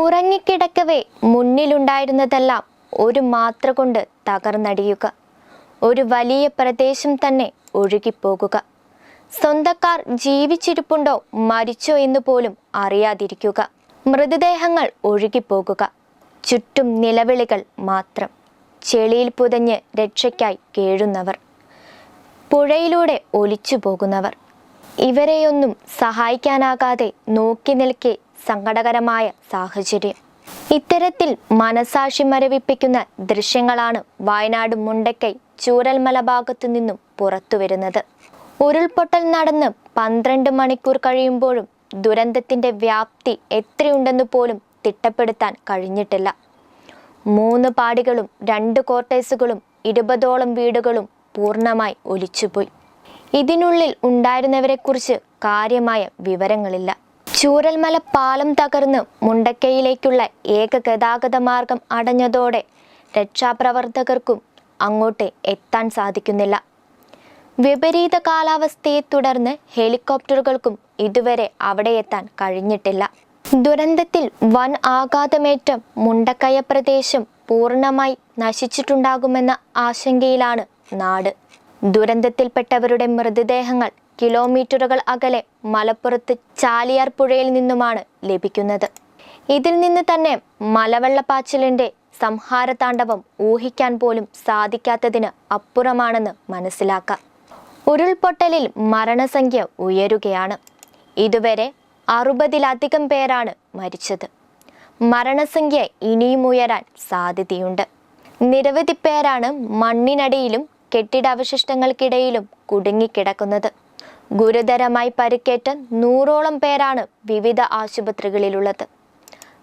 ഉറങ്ങിക്കിടക്കവേ മുന്നിലുണ്ടായിരുന്നതെല്ലാം ഒരു മാത്ര കൊണ്ട് തകർന്നടിയുക. ഒരു വലിയ പ്രദേശം തന്നെ ഒഴുകിപ്പോകുക. സ്വന്തക്കാർ ജീവിച്ചിരിപ്പുണ്ടോ മരിച്ചോ എന്ന് പോലും അറിയാതിരിക്കുക. മൃതദേഹങ്ങൾ ഒഴുകിപ്പോകുക. ചുറ്റും നിലവിളികൾ മാത്രം. ചെളിയിൽ പുതഞ്ഞ് രക്ഷയ്ക്കായി കേഴുന്നവർ. പുഴയിലൂടെ ഒലിച്ചു പോകുന്നവർ ഇവരെയൊന്നും സഹായിക്കാനാകാതെ നോക്കി നിൽക്കെ സങ്കടകരമായ സാഹചര്യം. ഇത്തരത്തിൽ മനസാക്ഷി മരവിപ്പിക്കുന്ന ദൃശ്യങ്ങളാണ് വയനാട് മുണ്ടക്കൈ ചൂരൽമല ഭാഗത്തു നിന്നും പുറത്തു വരുന്നത് ഉരുൾപൊട്ടൽ നടന്ന് പന്ത്രണ്ട് മണിക്കൂർ കഴിയുമ്പോഴും ദുരന്തത്തിന്റെ വ്യാപ്തി എത്രയുണ്ടെന്ന് പോലും തിട്ടപ്പെടുത്താൻ കഴിഞ്ഞിട്ടില്ല. മൂന്ന് പാടികളും രണ്ട് കോർട്ടേഴ്സുകളും ഇരുപതോളം വീടുകളും പൂർണമായി ഒലിച്ചുപോയി. ഇതിനുള്ളിൽ ഉണ്ടായിരുന്നവരെക്കുറിച്ച് കാര്യമായ വിവരങ്ങളില്ല. ചൂരൽമല പാലം തകർന്ന് മുണ്ടക്കയിലേക്കുള്ള ഏക ഗതാഗത മാർഗം അടഞ്ഞതോടെ രക്ഷാപ്രവർത്തകർക്കും അങ്ങോട്ട് എത്താൻ സാധിക്കുന്നില്ല. വിപരീത കാലാവസ്ഥയെ തുടർന്ന് ഹെലികോപ്റ്ററുകൾക്കും ഇതുവരെ അവിടെ എത്താൻ കഴിഞ്ഞിട്ടില്ല. ദുരന്തത്തിൽ വൻ ആഘാതമേറ്റ മുണ്ടക്കയ പ്രദേശം പൂർണമായി നശിച്ചിട്ടുണ്ടാകുമെന്ന ആശങ്കയിലാണ് നാട്. ദുരന്തത്തിൽപ്പെട്ടവരുടെ മൃതദേഹങ്ങൾ കിലോമീറ്ററുകൾ അകലെ മലപ്പുറത്ത് ചാലിയാർ പുഴയിൽ നിന്നുമാണ് ലഭിക്കുന്നത്. ഇതിൽ നിന്ന് തന്നെ മലവെള്ളപ്പാച്ചിലിന്റെ സംഹാരതാണ്ഡവം ഊഹിക്കാൻ പോലും സാധിക്കാത്തതിന് അപ്പുറമാണെന്ന് മനസ്സിലാക്കാം. ഉരുൾപൊട്ടലിൽ മരണസംഖ്യ ഉയരുകയാണ്. ഇതുവരെ അറുപതിലധികം പേരാണ് മരിച്ചത്. മരണസംഖ്യ ഇനിയും ഉയരാൻ സാധ്യതയുണ്ട്. നിരവധി പേരാണ് മണ്ണിനടിയിലും കെട്ടിടാവശിഷ്ടങ്ങൾക്കിടയിലും കുടുങ്ങിക്കിടക്കുന്നത്. ഗുരുതരമായി പരിക്കേറ്റ നൂറോളം പേരാണ് വിവിധ ആശുപത്രികളിലുള്ളത്.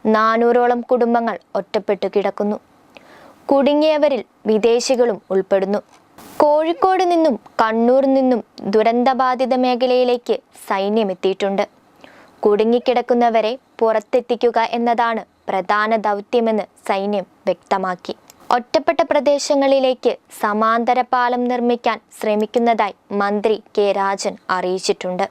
നാനൂറോളം കുടുംബങ്ങൾ ഒറ്റപ്പെട്ടു കിടക്കുന്നു. കുടുങ്ങിയവരിൽ വിദേശികളും ഉൾപ്പെടുന്നു. കോഴിക്കോട് നിന്നും കണ്ണൂർ നിന്നും ദുരന്തബാധിത മേഖലയിലേക്ക് സൈന്യം എത്തിയിട്ടുണ്ട്. കുടുങ്ങിക്കിടക്കുന്നവരെ പുറത്തെത്തിക്കുക എന്നതാണ് പ്രധാന ദൗത്യമെന്ന് സൈന്യം വ്യക്തമാക്കി. ഒറ്റപ്പെട്ട പ്രദേശങ്ങളിലേക്ക് സമാന്തര പാലം നിർമ്മിക്കാൻ ശ്രമിക്കുന്നതായി മന്ത്രി കെ രാജൻ അറിയിച്ചിട്ടുണ്ട്.